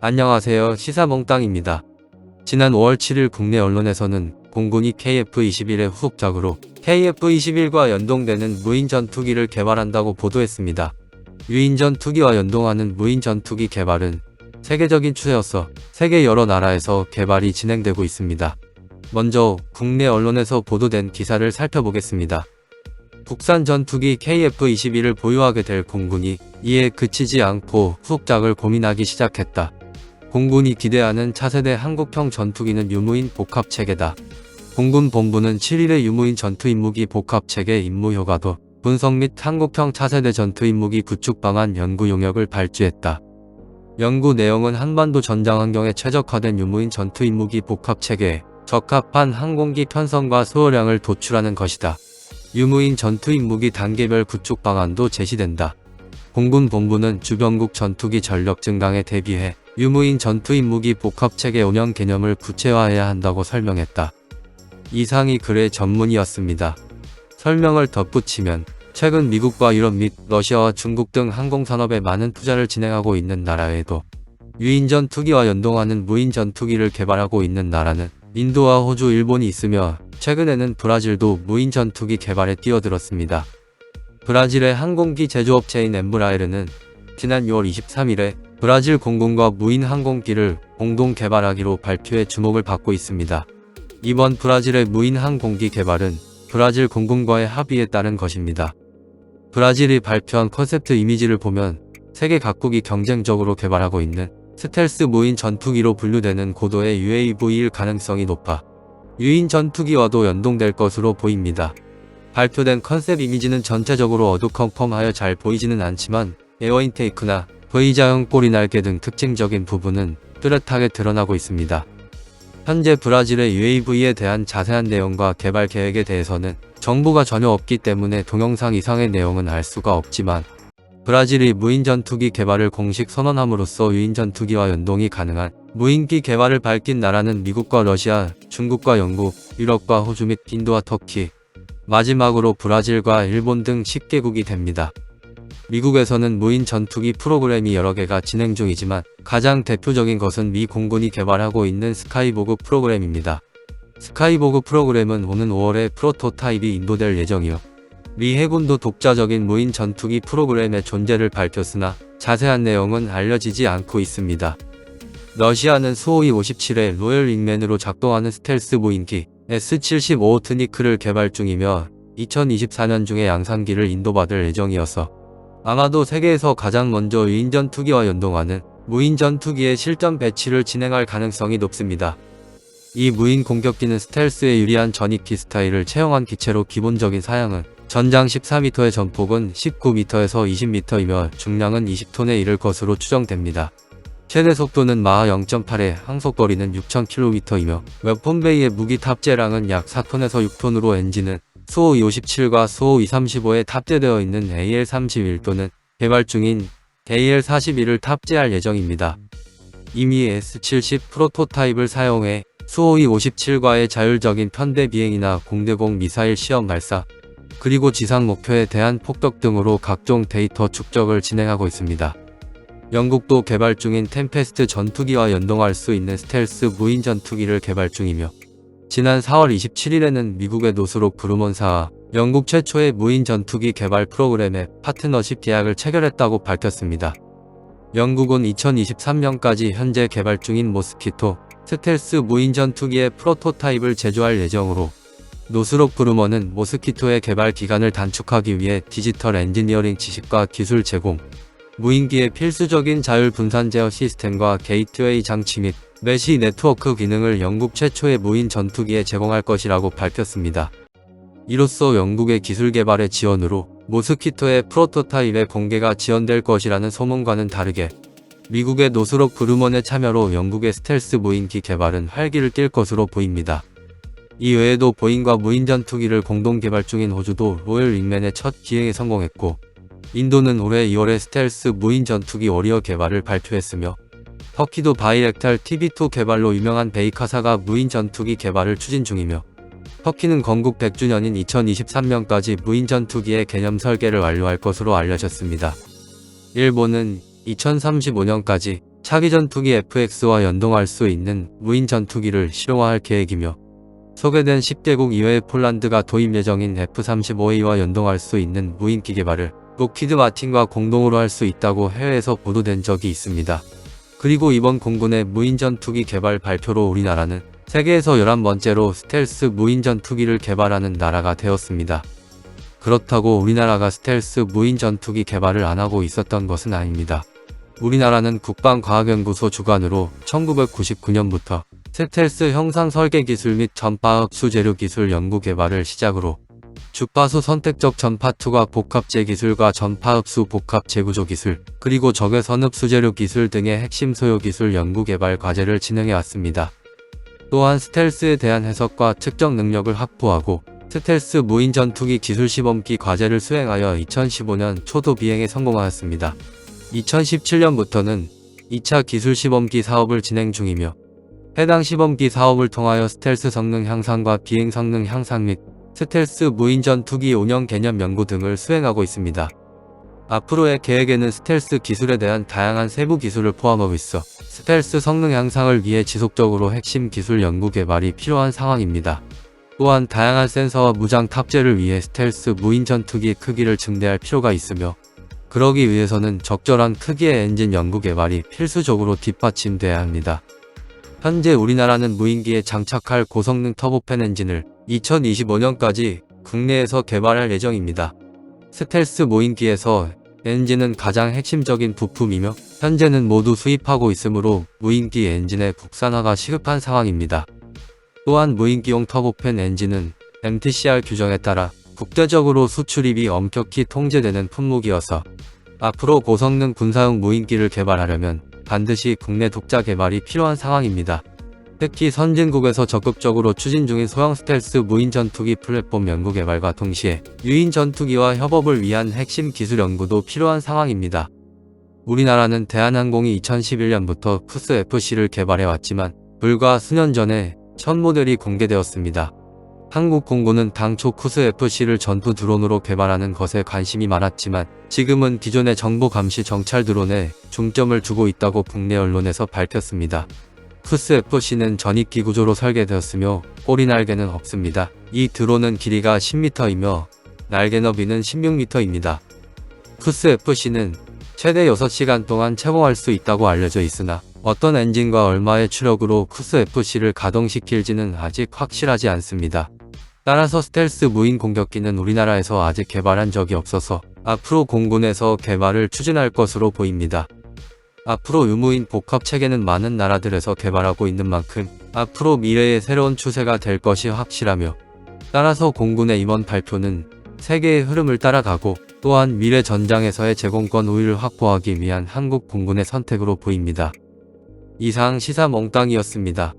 안녕하세요. 시사몽땅입니다. 지난 5월 7일 국내 언론에서는 공군이 KF-21의 후속작으로 KF-21과 연동되는 무인 전투기를 개발한다고 보도했습니다. 유인 전투기와 연동하는 무인 전투기 개발은 세계적인 추세였어 세계 여러 나라에서 개발이 진행되고 있습니다. 먼저 국내 언론에서 보도된 기사를 살펴보겠습니다. 국산 전투기 KF-21을 보유하게 될 공군이 이에 그치지 않고 후속작을 고민하기 시작했다. 공군이 기대하는 차세대 한국형 전투기는 유무인 복합체계다. 공군 본부는 7일에 유무인 전투 임무기 복합체계 임무 효과도 분석 및 한국형 차세대 전투 임무기 구축 방안 연구 용역을 발주했다. 연구 내용은 한반도 전장 환경에 최적화된 유무인 전투 임무기 복합체계에 적합한 항공기 편성과 소요량을 도출하는 것이다. 유무인 전투 임무기 단계별 구축 방안도 제시된다. 공군 본부는 주변국 전투기 전력 증강에 대비해 유무인 전투 임무기 복합체계 운영 개념을 구체화해야 한다고 설명했다. 이상이 글의 전문이었습니다. 설명을 덧붙이면 최근 미국과 유럽 및 러시아와 중국 등 항공산업에 많은 투자를 진행하고 있는 나라에도 유인 전 투기와 연동하는 무인 전 투기를 개발하고 있는 나라는 인도와 호주, 일본이 있으며 최근에는 브라질도 무인 전 투기 개발에 뛰어들었습니다. 브라질의 항공기 제조업체인 엠브라에르는 지난 6월 23일에 브라질 공군과 무인 항공기를 공동 개발하기로 발표해 주목을 받고 있습니다. 이번 브라질의 무인 항공기 개발은 브라질 공군과의 합의에 따른 것입니다. 브라질이 발표한 컨셉트 이미지를 보면 세계 각국이 경쟁적으로 개발하고 있는 스텔스 무인 전투기로 분류되는 고도의 UAV일 가능성이 높아 유인 전투기와도 연동될 것으로 보입니다. 발표된 컨셉 이미지는 전체적으로 어두컴컴하여 잘 보이지는 않지만 에어인테이크나 V자형 꼬리 날개 등 특징적인 부분은 뚜렷하게 드러나고 있습니다. 현재 브라질의 UAV에 대한 자세한 내용과 개발 계획에 대해서는 정보가 전혀 없기 때문에 동영상 이상의 내용은 알 수가 없지만 브라질이 무인 전투기 개발을 공식 선언함으로써 유인 전투기와 연동이 가능한 무인기 개발을 밝힌 나라는 미국과 러시아, 중국과 영국, 유럽과 호주 및 인도와 터키, 마지막으로 브라질과 일본 등 10개국이 됩니다. 미국에서는 무인 전투기 프로그램이 여러 개가 진행 중이지만 가장 대표적인 것은 미 공군이 개발하고 있는 스카이보그 프로그램입니다. 스카이보그 프로그램은 오는 5월에 프로토타입이 인도될 예정이요. 미 해군도 독자적인 무인 전투기 프로그램의 존재를 밝혔으나 자세한 내용은 알려지지 않고 있습니다. 러시아는 수호이 57의 로열 윙맨으로 작동하는 스텔스 무인기 S-75 트니크를 개발 중이며 2024년 중에 양산기를 인도받을 예정이어서 아마도 세계에서 가장 먼저 유인 전투기와 연동하는 무인 전투기의 실전 배치를 진행할 가능성이 높습니다. 이 무인 공격기는 스텔스에 유리한 전익기 스타일을 채용한 기체로 기본적인 사양은 전장 14m의 전폭은 19m에서 20m이며 중량은 20톤에 이를 것으로 추정됩니다. 최대 속도는 마하 0.8에 항속거리는 6,000km이며 웹폰베이의 무기 탑재량은 약 4톤에서 6톤으로 엔진은 수호 257과 수호 235에 탑재되어 있는 AL31 또는 개발 중인 AL41을 탑재할 예정입니다. 이미 S70 프로토타입을 사용해 수호이 57과의 자율적인 편대 비행이나 공대공 미사일 시험 발사, 그리고 지상 목표에 대한 폭격 등으로 각종 데이터 축적을 진행하고 있습니다. 영국도 개발 중인 템페스트 전투기와 연동할 수 있는 스텔스 무인 전투기를 개발 중이며 지난 4월 27일에는 미국의 노스록 브루먼사와 영국 최초의 무인 전투기 개발 프로그램에 파트너십 계약을 체결했다고 밝혔습니다. 영국은 2023년까지 현재 개발 중인 모스키토 스텔스 무인 전투기의 프로토타입을 제조할 예정으로 노스록 브루먼은 모스키토의 개발 기간을 단축하기 위해 디지털 엔지니어링 지식과 기술 제공, 무인기의 필수적인 자율 분산 제어 시스템과 게이트웨이 장치 및 메시 네트워크 기능을 영국 최초의 무인 전투기에 제공할 것이라고 밝혔습니다. 이로써 영국의 기술 개발의 지원으로 모스키토의 프로토타입의 공개가 지연될 것이라는 소문과는 다르게 미국의 노스록 브루먼의 참여로 영국의 스텔스 무인기 개발은 활기를 띨 것으로 보입니다. 이 외에도 보잉과 무인 전투기를 공동 개발 중인 호주도 로열 윙맨의 첫 기행에 성공했고 인도는 올해 2월에 스텔스 무인 전투기 워리어 개발을 발표했으며 터키도 바이렉탈 TB2 개발로 유명한 베이카사가 무인 전투기 개발을 추진 중이며 터키는 건국 100주년인 2023년까지 무인 전투기의 개념 설계를 완료할 것으로 알려졌습니다. 일본은 2035년까지 차기 전투기 FX와 연동할 수 있는 무인 전투기를 실용화할 계획이며 소개된 10개국 이외의 폴란드가 도입 예정인 F-35A와 연동할 수 있는 무인기 개발을 로키드 마틴과 공동으로 할 수 있다고 해외에서 보도된 적이 있습니다. 그리고 이번 공군의 무인 전투기 개발 발표로 우리나라는 세계에서 11번째로 스텔스 무인 전투기를 개발하는 나라가 되었습니다. 그렇다고 우리나라가 스텔스 무인 전투기 개발을 안 하고 있었던 것은 아닙니다. 우리나라는 국방과학연구소 주관으로 1999년부터 스텔스 형상 설계 기술 및 전파 흡수 재료 기술 연구 개발을 시작으로 주파수 선택적 전파 투각 복합재 기술과 전파 흡수 복합 재구조 기술, 그리고 적외선 흡수 재료 기술 등의 핵심 소요 기술 연구 개발 과제를 진행해 왔습니다. 또한 스텔스에 대한 해석과 측정 능력을 확보하고 스텔스 무인 전투기 기술 시범기 과제를 수행하여 2015년 초도 비행에 성공하였습니다. 2017년부터는 2차 기술 시범기 사업을 진행 중이며 해당 시범기 사업을 통하여 스텔스 성능 향상과 비행 성능 향상 및 스텔스 무인 전투기 운영 개념 연구 등을 수행하고 있습니다. 앞으로의 계획에는 스텔스 기술에 대한 다양한 세부 기술을 포함하고 있어 스텔스 성능 향상을 위해 지속적으로 핵심 기술 연구 개발이 필요한 상황입니다. 또한 다양한 센서와 무장 탑재를 위해 스텔스 무인 전투기의 크기를 증대할 필요가 있으며 그러기 위해서는 적절한 크기의 엔진 연구 개발이 필수적으로 뒷받침돼야 합니다. 현재 우리나라는 무인기에 장착할 고성능 터보팬 엔진을 2025년까지 국내에서 개발할 예정입니다. 스텔스 무인기에서 엔진은 가장 핵심적인 부품이며 현재는 모두 수입하고 있으므로 무인기 엔진의 국산화가 시급한 상황입니다. 또한 무인기용 터보팬 엔진은 MTCR 규정에 따라 국제적으로 수출입이 엄격히 통제되는 품목이어서 앞으로 고성능 군사용 무인기를 개발하려면 반드시 국내 독자 개발이 필요한 상황입니다. 특히 선진국에서 적극적으로 추진 중인 소형 스텔스 무인 전투기 플랫폼 연구 개발과 동시에 유인 전투기와 협업을 위한 핵심 기술 연구도 필요한 상황입니다. 우리나라는 대한항공이 2011년부터 푸스 FC를 개발해 왔지만 불과 수년 전에 첫 모델이 공개되었습니다. 한국 공군은 당초 쿠스 FC를 전투 드론으로 개발하는 것에 관심이 많았지만 지금은 기존의 정보 감시 정찰 드론에 중점을 두고 있다고 국내 언론에서 밝혔습니다. 쿠스 FC는 전익기 구조로 설계되었으며 꼬리 날개는 없습니다. 이 드론은 길이가 10m이며 날개 너비는 16m입니다. 쿠스 FC는 최대 6시간 동안 채공할 수 있다고 알려져 있으나 어떤 엔진과 얼마의 추력으로 쿠스 FC를 가동시킬지는 아직 확실하지 않습니다. 따라서 스텔스 무인 공격기는 우리나라에서 아직 개발한 적이 없어서 앞으로 공군에서 개발을 추진할 것으로 보입니다. 앞으로 유무인 복합 체계는 많은 나라들에서 개발하고 있는 만큼 앞으로 미래의 새로운 추세가 될 것이 확실하며 따라서 공군의 이번 발표는 세계의 흐름을 따라가고 또한 미래 전장에서의 제공권 우위를 확보하기 위한 한국 공군의 선택으로 보입니다. 이상 시사 몽땅이었습니다.